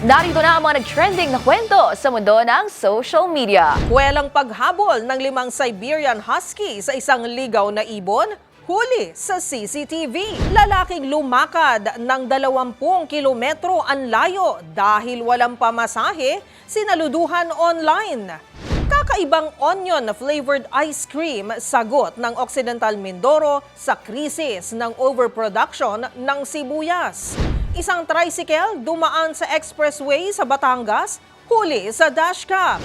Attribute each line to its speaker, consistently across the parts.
Speaker 1: Narito na ang mga nag-trending na kwento sa mundo ng social media.
Speaker 2: Kuwelang paghabol ng limang Siberian Husky sa isang ligaw na ibon, huli sa CCTV. Lalaking lumakad ng 20 kilometro ang layo dahil walang pamasahe, sinaluduhan online. Kakaibang onion-flavored ice cream sagot ng Occidental Mindoro sa krisis ng overproduction ng sibuyas. Isang tricycle dumaan sa expressway sa Batangas, huli sa dashcam.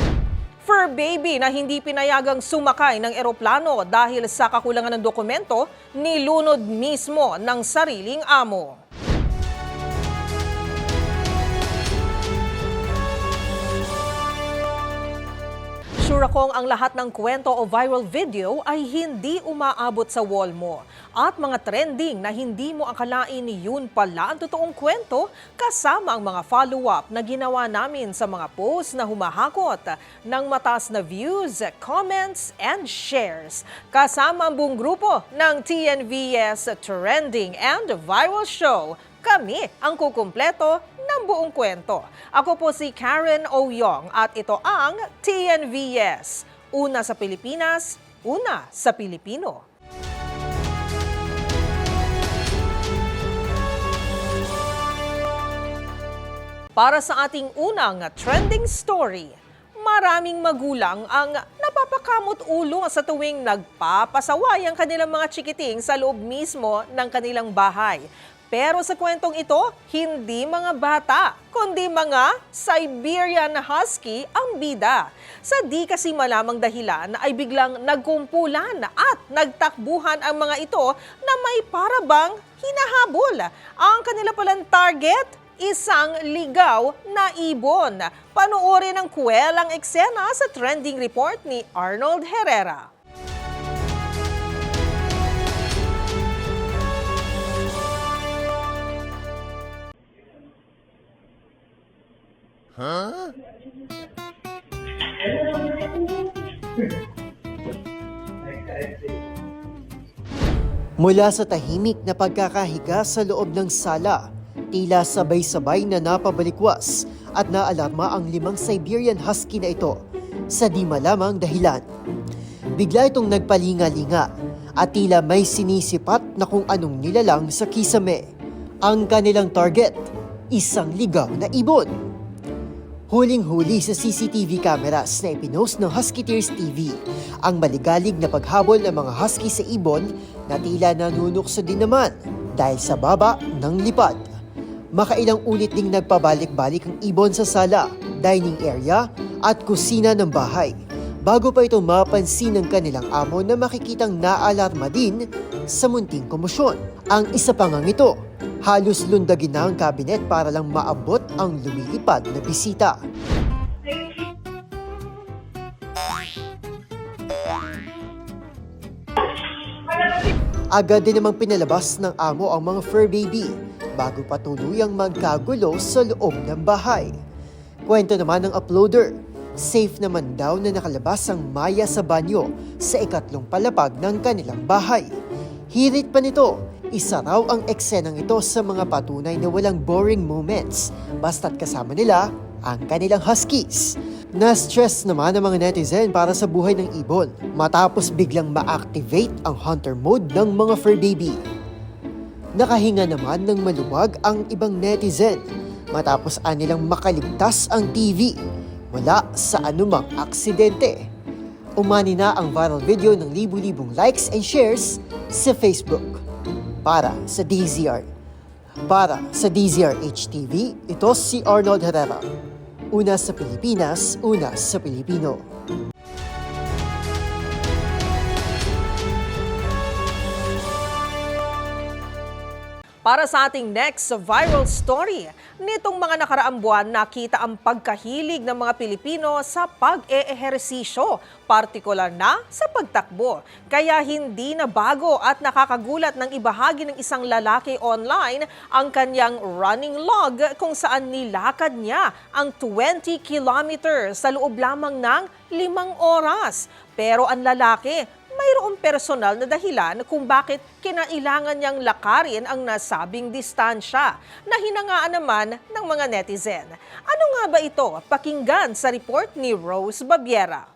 Speaker 2: Fur baby na hindi pinayagang sumakay ng eroplano dahil sa kakulangan ng dokumento, nilunod mismo ng sariling amo. Sure akong ang lahat ng kwento o viral video ay hindi umaabot sa wall mo. At mga trending na hindi mo akalain yun pala ang totoong kwento kasama ang mga follow-up na ginawa namin sa mga posts na humahakot ng matas na views, comments, and shares. Kasama ang buong grupo ng TNVS Trending and Viral Show kami ang kukumpleto ng buong kwento. Ako po si Karen Oyong at ito ang TNVS. Una sa Pilipinas, una sa Pilipino. Para sa ating unang trending story, maraming magulang ang napapakamot ulo sa tuwing nagpapasaway ang kanilang mga chikiting sa loob mismo ng kanilang bahay. Pero sa kwentong ito, hindi mga bata, kundi mga Siberian Husky ang bida. Sa di kasi malamang dahilan ay biglang nagkumpulan at nagtakbuhan ang mga ito na may parabang hinahabol. Ang kanila palang target, isang ligaw na ibon. Panoorin ang kwelang eksena sa trending report ni Arnold Herrera.
Speaker 3: Mula sa tahimik na pagkakahiga sa loob ng sala, tila sabay-sabay na napabalikwas at naalarma ang limang Siberian Husky na ito sa di malamang dahilan. Bigla itong nagpalinga-linga at tila may sinisipat na kung anong nilalang sa kisame. Ang kanilang target, isang ligaw na ibon. Huling-huli sa CCTV cameras na ipinost ng Husky Tears TV ang maligalig na paghabol ng mga husky sa ibon na tila nanunukso din naman dahil sa baba ng lipad. Makailang ulit ding nagpabalik-balik ang ibon sa sala, dining area at kusina ng bahay bago pa ito mapansin ng kanilang amo na makikitang naalarma din sa munting komosyon. Ang isa pa ngang ito, halos lundagin na ang kabinet para lang maabot ang lumilipad na bisita. Agad din namang pinalabas ng amo ang mga fur baby bago pa tuluyang magkagulo sa loob ng bahay. Kwento naman ng uploader, safe naman daw na nakalabas ang Maya sa banyo sa ikatlong palapag ng kanilang bahay. Hirit pa nito, isa raw ang eksenang ito sa mga patunay na walang boring moments basta't kasama nila ang kanilang huskies. Na-stress naman ang mga netizen para sa buhay ng ibon matapos biglang ma-activate ang hunter mode ng mga fur baby. Nakahinga naman ng maluwag ang ibang netizen matapos anilang makaligtas ang TV mula sa anumang aksidente. Umani na ang viral video ng libu-libong likes and shares sa Facebook. Para sa DZR. Para sa DZR HTV, ito si Arnold Herrera. Una sa Pilipinas, una sa Pilipino.
Speaker 2: Para sa ating next viral story, nitong mga nakaraang buwan nakita ang pagkahilig ng mga Pilipino sa pag-eehersisyo, partikular na sa pagtakbo. Kaya hindi na bago at nakakagulat ng ibahagi ng isang lalaki online ang kanyang running log kung saan nilakad niya ang 20 kilometers sa loob lamang ng limang oras. Pero ang lalaki mayroong personal na dahilan kung bakit kinailangan niyang lakarin ang nasabing distansya na hinangaan naman ng mga netizen. Ano nga ba ito? Pakinggan sa report ni Rose Babiera.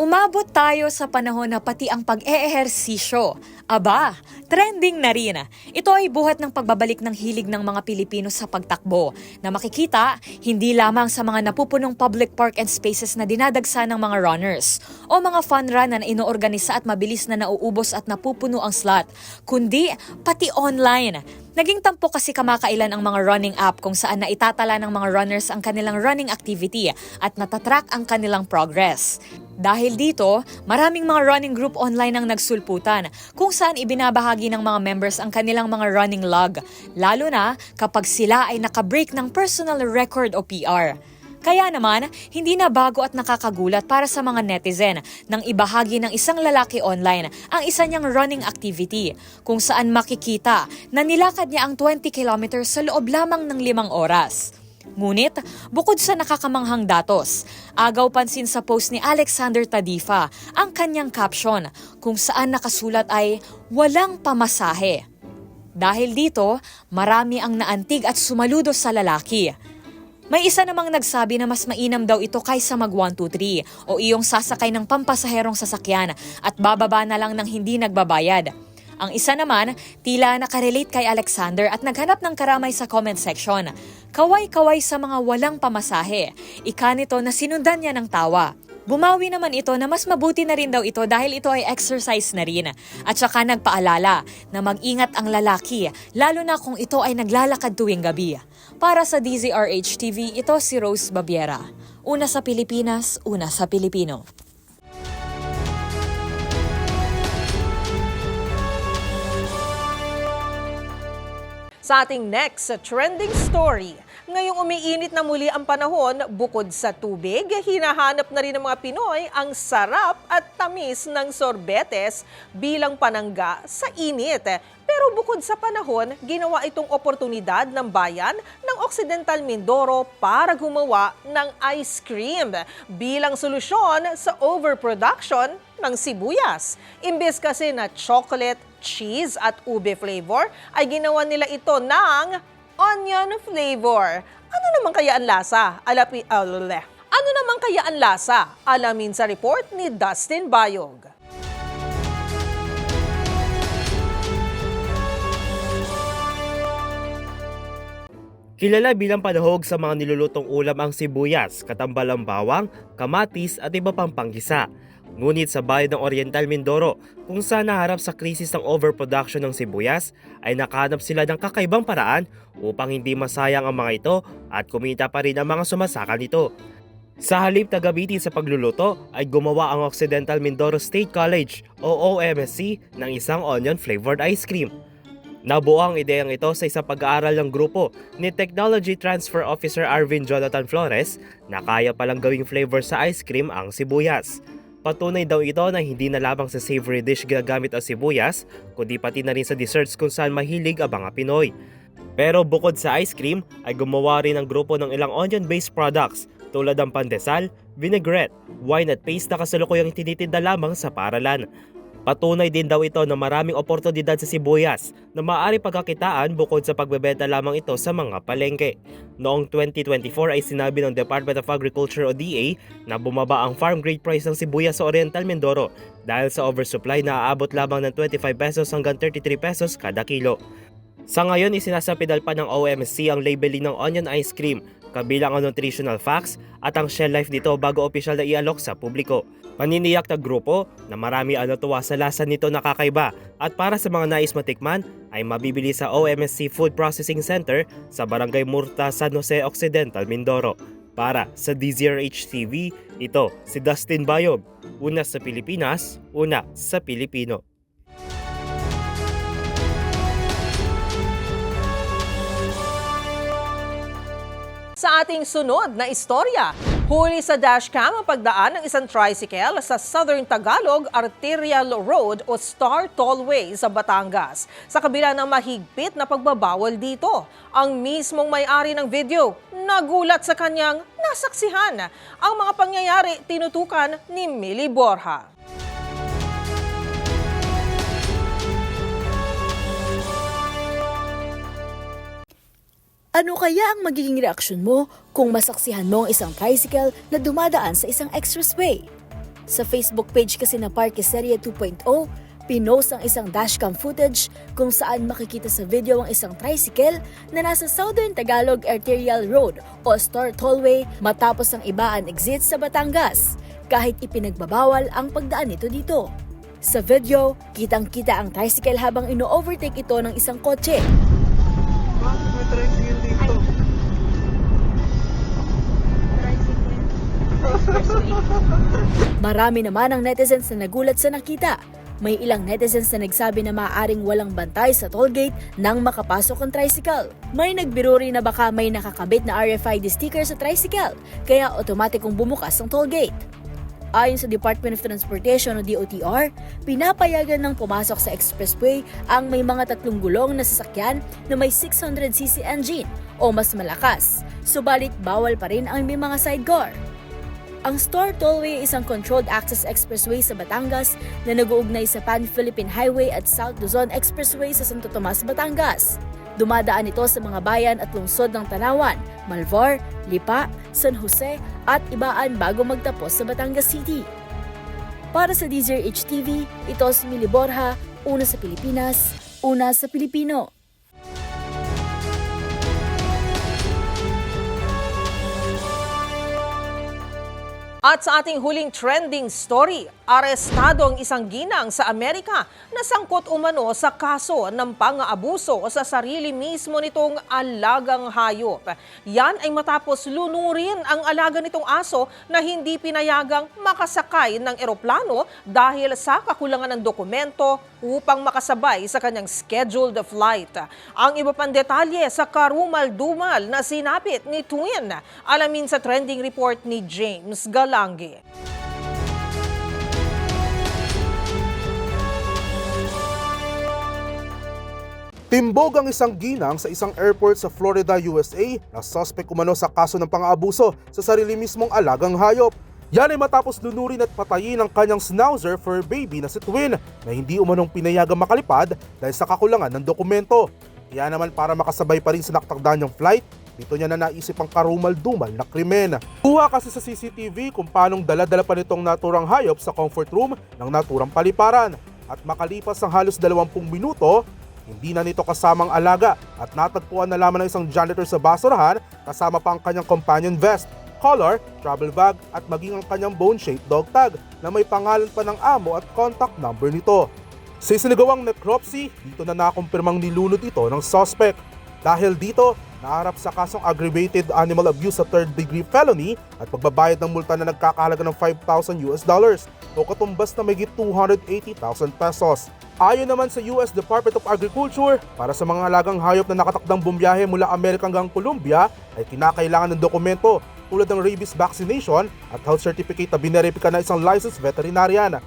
Speaker 4: Umabot tayo sa panahon na pati ang pag-eehersisyo. Aba, trending na rin. Ito ay buhat ng pagbabalik ng hilig ng mga Pilipino sa pagtakbo na makikita hindi lamang sa mga napupunong public park and spaces na dinadagsa ng mga runners o mga fun run na inoorganisa at mabilis na nauubos at napupuno ang slot, kundi pati online. Naging tampo kasi kamakailan ang mga running app kung saan naitatala ng mga runners ang kanilang running activity at natatrack ang kanilang progress. Dahil dito, maraming mga running group online ang nagsulputan kung saan ibinabahagi ng mga members ang kanilang mga running log, lalo na kapag sila ay nakabreak ng personal record o PR. Kaya naman, hindi na bago at nakakagulat para sa mga netizen nang ibahagi ng isang lalaki online ang isa niyang running activity kung saan makikita na nilakad niya ang 20 kilometers sa loob lamang ng limang oras. Ngunit, bukod sa nakakamanghang datos, agaw pansin sa post ni Alexander Tadifa ang kanyang caption kung saan nakasulat ay walang pamasahe. Dahil dito, marami ang naantig at sumaludo sa lalaki. May isa namang nagsabi na mas mainam daw ito kaysa mag 123 o iyong sasakay ng pampasaherong sasakyan at bababa na lang ng hindi nagbabayad. Ang isa naman, tila nakarelate kay Alexander at naghanap ng karamay sa comment section. Kaway-kaway sa mga walang pamasahe. Ika nito na sinundan niya ng tawa. Bumawi naman ito na mas mabuti na rin daw ito dahil ito ay exercise na rin. At saka nagpaalala na mag-ingat ang lalaki, lalo na kung ito ay naglalakad tuwing gabi. Para sa DZRH TV, ito si Rose Babiera. Una sa Pilipinas, una sa Pilipino.
Speaker 2: Sa ating next trending story, ngayong umiinit na muli ang panahon, bukod sa tubig, hinahanap na rin ng mga Pinoy ang sarap at tamis ng sorbetes bilang panangga sa init. Pero bukod sa panahon, ginawa itong oportunidad ng bayan ng Occidental Mindoro para gumawa ng ice cream bilang solusyon sa overproduction ng sibuyas. Imbes kasi na chocolate, cheese at ube flavor, ay ginawa nila ito ng onion flavor. Ano naman kaya ang lasa? Alapi, alale. Ano naman kaya ang lasa? Alamin sa report ni Dustin Bayog.
Speaker 5: Kilala bilang panahog sa mga nilulutong ulam ang sibuyas, katambal ang bawang, kamatis at iba pang panggisa. Ngunit sa bayan ng Oriental Mindoro, kung saan naharap sa krisis ng overproduction ng sibuyas, ay nakahanap sila ng kakaibang paraan upang hindi masayang ang mga ito at kumita pa rin ang mga sumasakal nito. Sa halip na gamitin sa pagluluto ay gumawa ang Occidental Mindoro State College o OMSC ng isang onion flavored ice cream. Nabuo ang ideyang ito sa isang pag-aaral ng grupo ni Technology Transfer Officer Arvin Jonathan Flores na kaya palang gawing flavor sa ice cream ang sibuyas. Patunay daw ito na hindi na lamang sa savory dish ginagamit ang sibuyas, kundi pati na rin sa desserts kung saan mahilig ang mga Pinoy. Pero bukod sa ice cream, ay gumawa rin ang grupo ng ilang onion-based products tulad ng pandesal, vinaigrette, wine at paste na kasalukuyang tinitinda lamang sa paralan. Patunay din daw ito na maraming oportunidad sa sibuyas na maaari pagkakitaan bukod sa pagbebenta lamang ito sa mga palengke. Noong 2024 ay sinabi ng Department of Agriculture o DA na bumaba ang farm grade price ng sibuyas sa Oriental Mindoro dahil sa oversupply na aabot lamang ng 25 pesos hanggang 33 pesos kada kilo. Sa ngayon, isinasapidal pa ng OMC ang labeling ng onion ice cream, kabilang ang nutritional facts at ang shelf life nito bago opisyal na ialok sa publiko. Paniniyak na grupo na marami ang natuwa sa lasa nito na kakaiba at para sa mga nais matikman ay mabibili sa OMSC Food Processing Center sa Barangay Murta, San Jose Occidental, Mindoro. Para sa DZRH TV, ito si Dustin Bayog. Una sa Pilipinas, una sa Pilipino.
Speaker 2: Sa ating sunod na istorya, huli sa dashcam ang pagdaan ng isang tricycle sa Southern Tagalog Arterial Road o Star Tollway sa Batangas. Sa kabila ng mahigpit na pagbabawal dito, ang mismong may-ari ng video nagulat sa kanyang nasaksihan. Ang mga pangyayari tinutukan ni Millie Borja.
Speaker 6: Ano kaya ang magiging reaksyon mo kung masaksihan mo ang isang tricycle na dumadaan sa isang expressway? Sa Facebook page kasi na Parkeseria 2.0, pinost ang isang dashcam footage kung saan makikita sa video ang isang tricycle na nasa Southern Tagalog Arterial Road o Star Tollway matapos ang ibaan exit sa Batangas, kahit ipinagbabawal ang pagdaan nito dito. Sa video, kitang-kita ang tricycle habang ino-overtake ito ng isang kotse. Marami naman ang netizens na nagulat sa nakita. May ilang netizens na nagsabi na maaaring walang bantay sa tollgate nang makapasok ang tricycle. May nagbiro rin na baka may nakakabit na RFID sticker sa tricycle, kaya otomatikong bumukas ang tollgate. Ayon sa Department of Transportation o DOTR, pinapayagan ng pumasok sa expressway ang may mga tatlong gulong na sasakyan na may 600cc engine o mas malakas. Subalit bawal pa rin ang may mga sidecar. Ang Star Tollway ay isang controlled access expressway sa Batangas na nag-uugnay sa Pan-Philippine Highway at South Luzon Expressway sa Santo Tomas, Batangas. Dumadaan ito sa mga bayan at lungsod ng Tanawan, Malvar, Lipa, San Jose at Ibaan bago magtapos sa Batangas City. Para sa DZRH TV, ito si Mili Borja, una sa Pilipinas, una sa Pilipino.
Speaker 2: At sa ating huling trending story, arestado ang isang ginang sa Amerika na sangkot umano sa kaso ng pang-aabuso sa sarili mismo nitong alagang hayop. Yan ay matapos lunurin ang alaga nitong aso na hindi pinayagang makasakay ng eroplano dahil sa kakulangan ng dokumento upang makasabay sa kanyang scheduled flight. Ang iba pang detalye sa karumal-dumal na sinapit ni Twin. Alamin sa trending report ni James Galangi.
Speaker 7: Timbog ang isang ginang sa isang airport sa Florida, USA na suspect umano sa kaso ng pang-aabuso sa sarili mismong alagang hayop. Yan ay matapos lunurin at patayin ang kanyang schnauzer fur baby na si Twin na hindi umanong pinayagang makalipad dahil sa kakulangan ng dokumento. Kaya naman para makasabay pa rin sa naktakdaan niyang flight, dito niya na naisip ang karumal-dumal na krimen. Kuha kasi sa CCTV kung paanong dala-dala pa nitong naturang hayop sa comfort room ng naturang paliparan. At makalipas ang halos 20 minuto, hindi na nito kasamang alaga at natagpuan na lamang ng isang janitor sa basurahan kasama pa ang kanyang companion vest, collar, travel bag at maging ang kanyang bone-shaped dog tag na may pangalan pa ng amo at contact number nito. Sa isinagawang necropsy, dito na nakumpirmang nilunod ito ng suspect. Dahil dito, naharap sa kasong aggravated animal abuse sa third degree felony at pagbabayad ng multa na nagkakahalaga ng 5,000 US dollars o katumbas na may 280,000 pesos. Ayon naman sa US Department of Agriculture, para sa mga alagang hayop na nakatakdang bumiyahe mula Amerika hanggang Colombia ay kinakailangan ng dokumento tulad ng rabies vaccination at health certificate na bineripika na isang licensed veterinarian.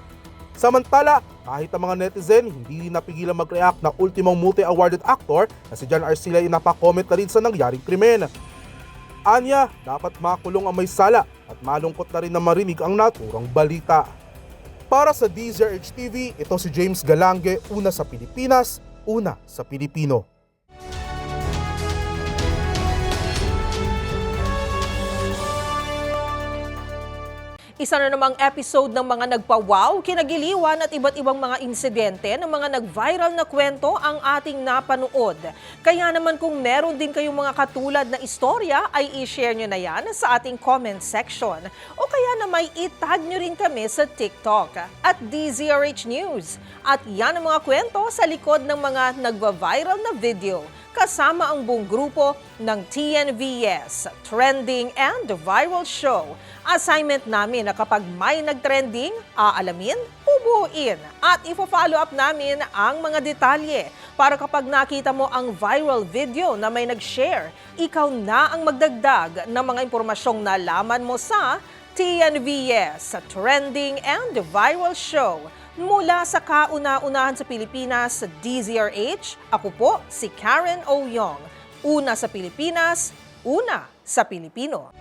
Speaker 7: Samantala, kahit ang mga netizen hindi napigilan mag-react na ultimong multi-awarded actor na si John Arcila ay napakomment na rin sa nangyaring krimen. Anya, dapat makulong ang may sala at malungkot na rin na marinig ang naturang balita. Para sa DZRH TV, ito si James Galange, una sa Pilipinas, una sa Pilipino.
Speaker 2: Isa na namang episode ng mga nagpa-wow, kinagiliwan at iba't ibang mga insidente ng mga nag-viral na kwento ang ating napanood. Kaya naman kung meron din kayong mga katulad na istorya, ay i-share nyo na yan sa ating comment section. O kaya na may itag nyo rin kami sa TikTok at DZRH News. At yan ang mga kwento sa likod ng mga nagva-viral na video kasama ang buong grupo ng TNVS, Trending and Viral Show. Assignment namin na kapag may nagtrending, aalamin, ubuin at ifo-follow up namin ang mga detalye para kapag nakita mo ang viral video na may nag-share, ikaw na ang magdagdag ng mga impormasyong nalaman mo sa TNVS, Trending and Viral Show. Mula sa kauna-unahan sa Pilipinas sa DZRH, ako po si Karen Oyong. Una sa Pilipinas, una sa Pilipino.